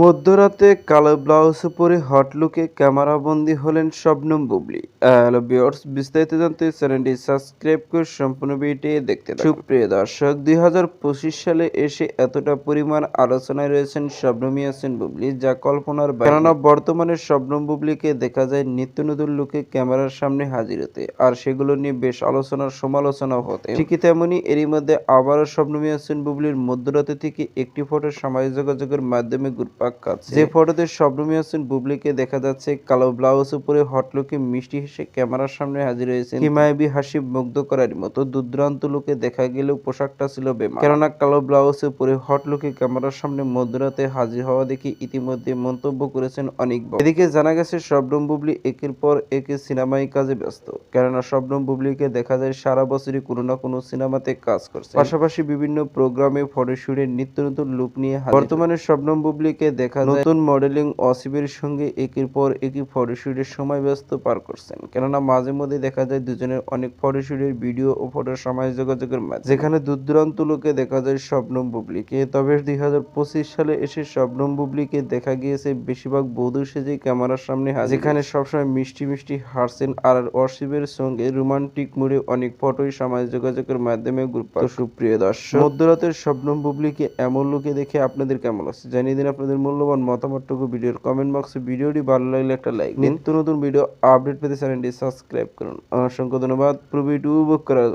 মধ্যরাতে কালো ব্লাউজ পরে হট লুকে ক্যামেরাবন্দি হলেন শবনম বুবলি। হ্যালো ভিউয়ার্স, বিস্তারিত জানতে চ্যানেলটি সাবস্ক্রাইব করে সম্পূর্ণ ভিডিওটি দেখতে সুপ্রিয় দর্শক, দুই হাজার পঁচিশ সালে এসে এতটা পরিমাণ আলোচনায় রয়েছেন শবনম ইয়াসিন বুবলি, যা কল্পনার বাইরে। কেননা বর্তমানে শবনম বুবলিকে দেখা যায় নিত্য নতুন লুকে ক্যামেরার সামনে হাজির হতে, আর সেগুলো নিয়ে বেশ আলোচনার সমালোচনাও হতে। ঠিকই তেমনি এরই মধ্যে আবারও শবনম ইয়াসিন বুবলির মধ্যরাতে থেকে একটি ফটো সামাজিক যোগাযোগের মাধ্যমে ঘুরপাক খাচ্ছে যে ফটোতে শবনম ইয়াসিন বুবলিকে দেখা যাচ্ছে, কালো ব্লাউজ উপরে হটলুকে মিষ্টি হেসে ক্যামেরার সামনে হাজির হয়েছে হিমায়বি হাসি মুগ্ধ করার মতো দুর্দান্ত লুকে দেখা গেলেও পোশাকটা ছিল বেমার। কেননা কালো ব্লাউজ উপরে হটলুকে ক্যামেরার সামনে মধ্যরাতে হাজির হওয়া দেখে ইতিমধ্যে মন্তব্য করেছেন অনেক এদিকে জানা গেছে, শবনম বুবলি একের পর একে সিনেমায় কাজে ব্যস্ত। কেননা শবনম বুবলিকে দেখা যায়, সারা বছরই কোনো না কোনো সিনেমাতে কাজ করছে। পাশাপাশি বিভিন্ন প্রোগ্রামে ফটোশুটে নিত্য নতুন লুক নিয়ে বর্তমানে শবনম বুবলিকে দেখা যায়, নতুন মডেলিং অসিবের সঙ্গে একের পর একই ফটোশুটের সময় ব্যস্ত পার করছেন। কেননা মাঝে মধ্যে দেখা যায় দুজনের অনেক ফটোশুটের ভিডিও ও ফটো সমাজ যোগাযোগের মাধ্যমে যেখানে দূর দূরান্ত লোকে দেখা যায় শবনম বুবলিকে। তবে দুই হাজার পঁচিশ সালে এসে শবনম বুবলিকে দেখা গিয়েছে বেশিরভাগ বধূ সেজে ক্যামেরার সামনে যেখানে সবসময় মিষ্টি মিষ্টি হাসছেন আর অসিবের সঙ্গে রোমান্টিক মুডে অনেক ফটোই সমাজ যোগাযোগের মাধ্যমে গ্রুপ সুপ্রিয় দর্শক, মধ্যরাতের শবনম বুবলিকে এমন লোকে দেখে আপনাদের কেমন লাগছে? জানিয়ে দিন আপনাদের মূল্যবান মতামতটুকু ভিডিওর কমেন্ট বক্সে ভিডিওটি ভালো লাগলে একটা লাইক নিত্য নতুন ভিডিও আপডেট পেতে চ্যানেলটি সাবস্ক্রাইব করুন। অসংখ্য ধন্যবাদ। পুরো ভিডিও বুক করার জন্য।